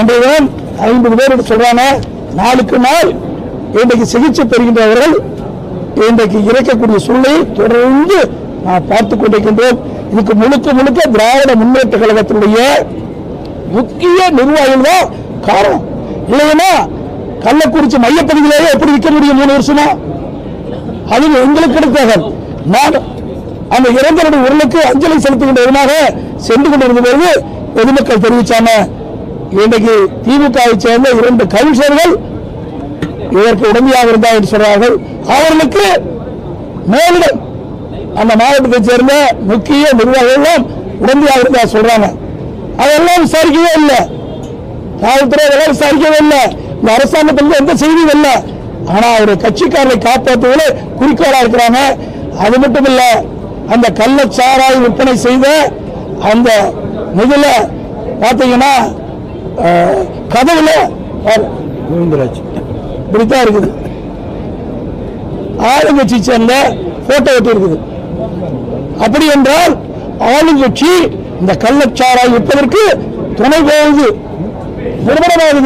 இன்றைதான் ஐம்பது பேர் சொல்றாங்க. நாளுக்கு நாள் இன்றைக்கு சிகிச்சை பெறுகின்றவர்கள் இன்றைக்கு இறக்கக்கூடிய சூழ்நிலை தொடர்ந்து நாம் பார்த்துக் கொண்டிருக்கின்றோம். இதுக்கு முழுக்க முழுக்க திராவிட முன்னேற்ற கழகத்தினுடைய முக்கிய நிர்வாகிகள் தான் காரணம். இல்லைன்னா கள்ளக்குறிச்சி மையப்பகுதியிலேயே எப்படி விற்க முடியும் மூணு வருஷமா? அது எங்களுக்கு கிடைத்தார்கள் நான் அந்த இறந்தவருடைய உடலுக்கு அஞ்சலி செலுத்துகின்ற விதமாக சென்று கொண்டிருந்த பொழுது பொதுமக்கள் தெரிவிச்சாங்க. இன்றைக்கு திமுகவை சேர்ந்த இரண்டு கவுன்சிலர்கள் இதற்கு உடமையாக இருந்தார் என்று சொல்றார்கள். அவர்களுக்கு மேலிடம் அந்த மாவட்டத்தை சேர்ந்த முக்கிய நிர்வாகிகள் எல்லாம் உடமையாக இருந்தா சொல்றாங்க. அதெல்லாம் விசாரிக்கவே இல்லை. காவல்துறை அதெல்லாம் விசாரிக்கவே இல்லை. இந்த அரசாங்கத்திலிருந்து எந்த செய்தியும் இல்லை. ஆனா அவர் கட்சிக்காரரை காப்பாற்றுவதில் குறிக்கோளா இருக்கிறாங்க. அது மட்டும் இல்ல அந்த கள்ளச்சாராய் விற்பனை செய்த அந்த முதல பாத்தீங்கன்னா கதவுல கோவிந்தராஜ் இப்படித்தான் இருக்குது. ஆளுங்கட்சி சேர்ந்த போட்டோ ஒட்டி இருக்குது. அப்படி என்றால் ஆளுங்கட்சி இந்த கள்ளச்சாராய் விற்பதற்கு துணை போகுது. நிறுவனமாகுது